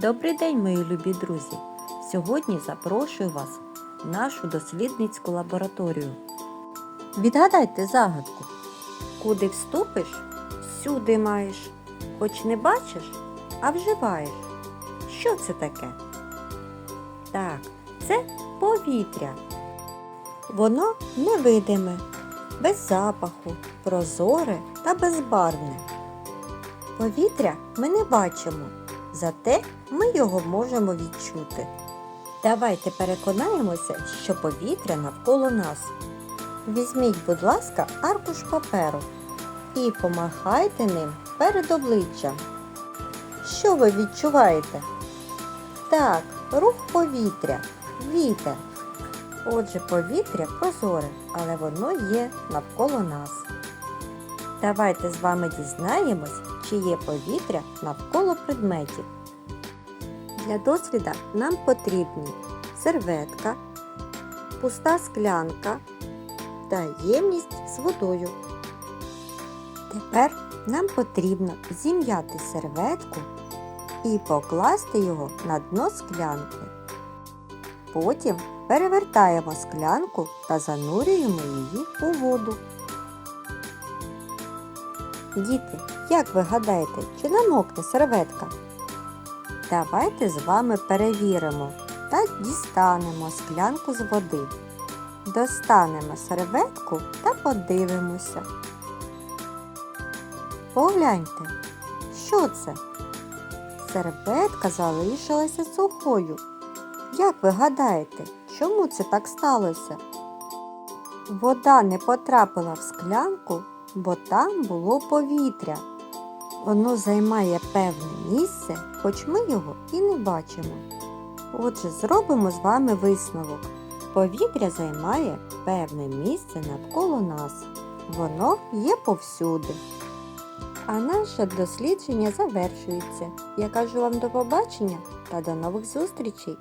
Добрий день, мої любі друзі! Сьогодні запрошую вас в нашу дослідницьку лабораторію. Відгадайте загадку. Куди вступиш, всюди маєш. Хоч не бачиш, а вживаєш. Що це таке? Так, це повітря. Воно невидиме, без запаху, прозоре та безбарвне. Повітря ми не бачимо, зате ми його можемо відчути. Давайте переконаємося, що повітря навколо нас. Візьміть, будь ласка, аркуш паперу і помахайте ним перед обличчям. Що ви відчуваєте? Так, рух повітря, вітер. Отже, повітря прозоре, але воно є навколо нас. Давайте з вами дізнаємось, чи є повітря навколо предметів. Для досліда нам потрібні серветка, пуста склянка та ємність з водою. Тепер нам потрібно зім'яти серветку і покласти його на дно склянки. Потім перевертаємо склянку та занурюємо її у воду. Діти, як ви гадаєте, чи намокне серветка? Давайте з вами перевіримо та дістанемо склянку з води. Достанемо серветку та подивимося. Погляньте, що це? Серветка залишилася сухою. Як ви гадаєте, чому це так сталося? Вода не потрапила в склянку, бо там було повітря. Воно займає певне місце, хоч ми його і не бачимо. Отже, зробимо з вами висновок. Повітря займає певне місце навколо нас. Воно є повсюди. А наше дослідження завершується. Я кажу вам до побачення та до нових зустрічей!